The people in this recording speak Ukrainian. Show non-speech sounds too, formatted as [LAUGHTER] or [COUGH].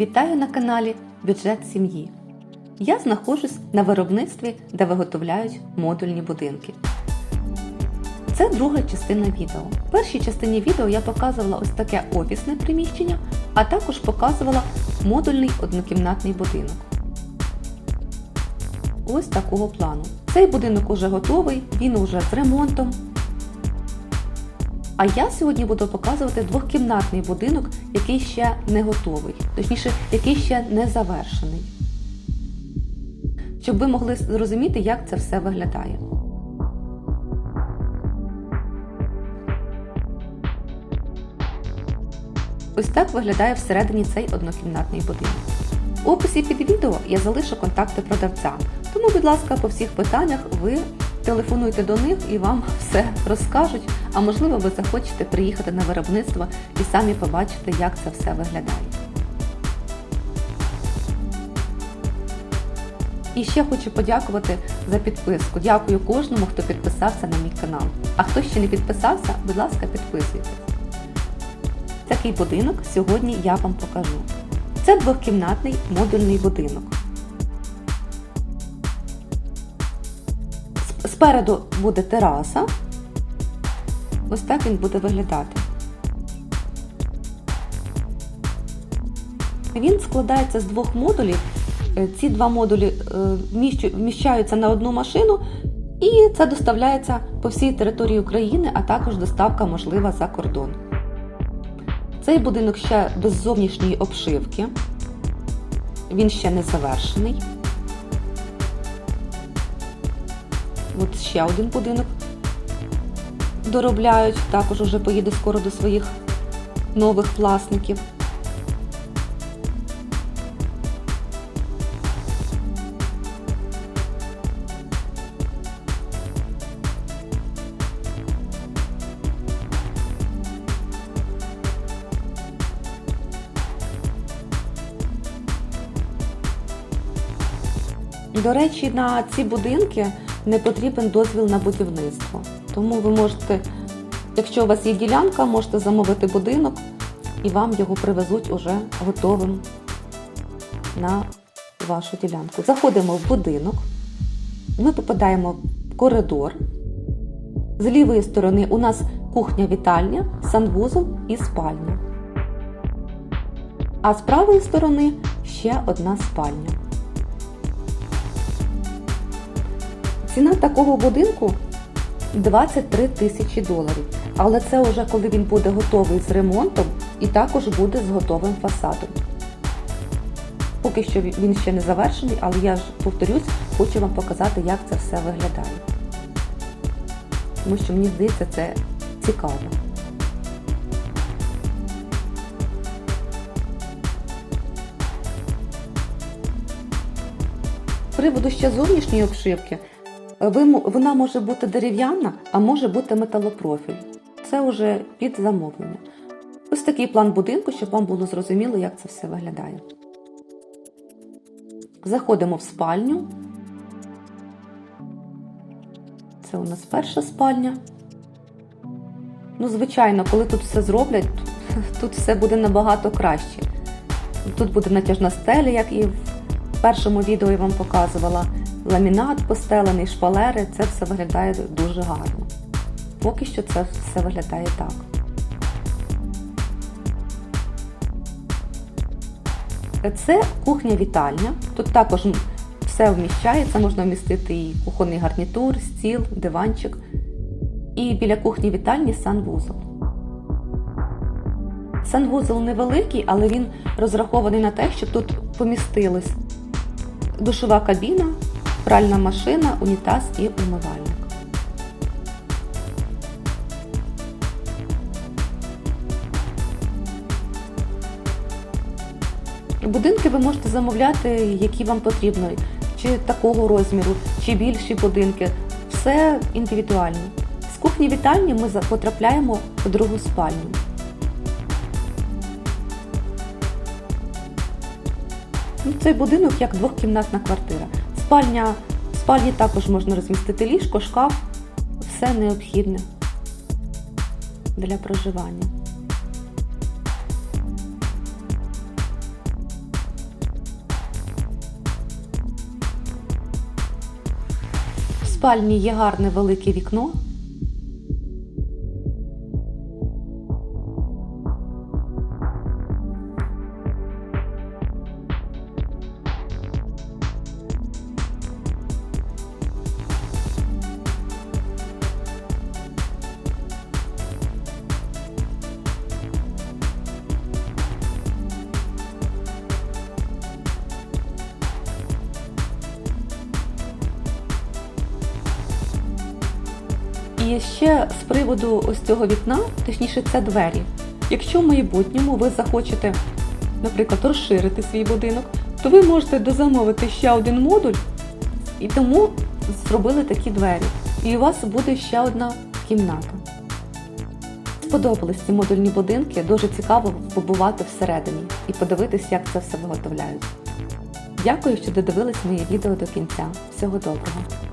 Вітаю на каналі Бюджет сім'ї. Я знаходжусь на виробництві, де виготовляють модульні будинки. Це друга частина відео. В першій частині відео я показувала ось таке офісне приміщення, а також показувала модульний однокімнатний будинок. Ось такого плану. Цей будинок уже готовий, він уже з ремонтом. А я сьогодні буду показувати двохкімнатний будинок, який ще не готовий, точніше, який ще не завершений. Щоб ви могли зрозуміти, як це все виглядає. Ось так виглядає всередині цей однокімнатний будинок. У описі під відео я залишу контакти продавця, тому, будь ласка, по всіх питаннях ви телефонуйте до них і вам все розкажуть, а можливо ви захочете приїхати на виробництво і самі побачити, як це все виглядає. І ще хочу подякувати за підписку. Дякую кожному, хто підписався на мій канал. А хто ще не підписався, будь ласка, підписуйтесь. Такий будинок сьогодні я вам покажу. Це двохкімнатний модульний будинок. Спереду буде тераса. Ось так він буде виглядати. Він складається з двох модулів. Е, Ці два модулі е, вміщаються на одну машину, і це доставляється по всій території України, а також доставка можлива за кордон. Цей будинок ще без зовнішньої обшивки. Він ще не завершений. От ще один будинок доробляють, також уже поїде скоро до своїх нових власників. До речі, на ці будинки не потрібен дозвіл на будівництво. Тому ви можете, якщо у вас є ділянка, можете замовити будинок і вам його привезуть уже готовим на вашу ділянку. Заходимо в будинок, ми попадаємо в коридор. З лівої сторони у нас кухня-вітальня, санвузол і спальня. А з правої сторони ще одна спальня. Ціна такого будинку 23 тисячі доларів. Але це вже коли він буде готовий з ремонтом і також буде з готовим фасадом. Поки що він ще не завершений, але я ж повторюсь, хочу вам показати, як це все виглядає. Тому що мені здається, це цікаво. З приводу ще зовнішньої обшивки, вона може бути дерев'яна, а може бути металопрофіль. Це вже під замовлення. Ось такий план будинку, щоб вам було зрозуміло, як це все виглядає. Заходимо в спальню. Це у нас перша спальня. Ну, звичайно, коли тут все зроблять, [LAUGHS] тут все буде набагато краще. Тут буде натяжна стеля, як і в першому відео я вам показувала. Ламінат постелений, шпалери, це все виглядає дуже гарно. Поки що це все виглядає так. Це кухня-вітальня. Тут також все вміщається, можна вмістити і кухонний гарнітур, стіл, диванчик. І біля кухні-вітальні санвузол. Санвузол невеликий, але він розрахований на те, щоб тут помістились душова кабіна, пральна машина, унітаз і умивальник. Будинки ви можете замовляти, які вам потрібно, чи такого розміру, чи більші будинки. Все індивідуально. З кухні вітальні ми потрапляємо у другу спальню. Ну, Цей будинок як двохкімнатна квартира. Спальня, в спальні також можна розмістити ліжко, шкаф, все необхідне для проживання. В спальні є гарне велике вікно. І ще з приводу ось цього вікна, точніше, це двері. Якщо в майбутньому ви захочете, наприклад, розширити свій будинок, то ви можете дозамовити ще один модуль, і тому зробили такі двері. І у вас буде ще одна кімната. Сподобались ці модульні будинки, дуже цікаво побувати всередині і подивитися, як це все виготовляють. Дякую, що додивились моє відео до кінця. Всього доброго!